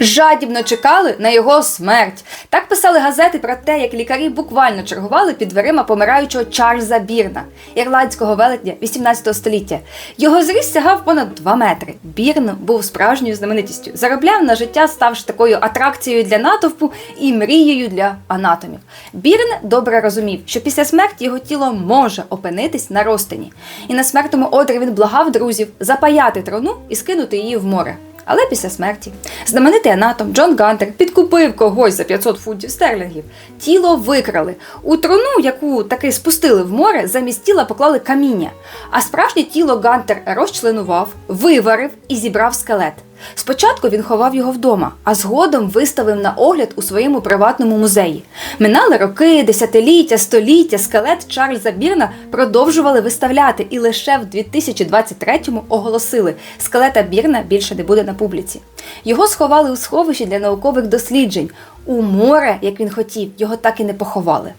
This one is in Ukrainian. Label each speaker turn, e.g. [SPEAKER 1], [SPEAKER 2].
[SPEAKER 1] жадібно чекали на його смерть. Так писали газети про те, як лікарі буквально чергували під дверима помираючого Чарльза Бірна, ірландського велетня 18 століття. Його зріст сягав понад 2 метри. Бірн був справжньою знаменитістю, заробляв на життя, ставши такою атракцією для натовпу і мрією для анатомів. Бірн добре розумів, що після смерті його тіло може опинитись на розтині. І на смертному одрі він благав друзів запаяти трону і скинути її в море. Але після смерті знаменитий анатом Джон Гантер підкупив когось за 500 фунтів стерлінгів. Тіло викрали. У труну, яку таки спустили в море, замість тіла поклали каміння. А справжнє тіло Гантер розчленував, виварив і зібрав скелет. Спочатку він ховав його вдома, а згодом виставив на огляд у своєму приватному музеї. Минали роки, десятиліття, століття, скелет Чарльза Бірна продовжували виставляти, і лише в 2023-му оголосили, скелета Бірна більше не буде на публіці. Його сховали у сховищі для наукових досліджень. У море, як він хотів, його так і не поховали.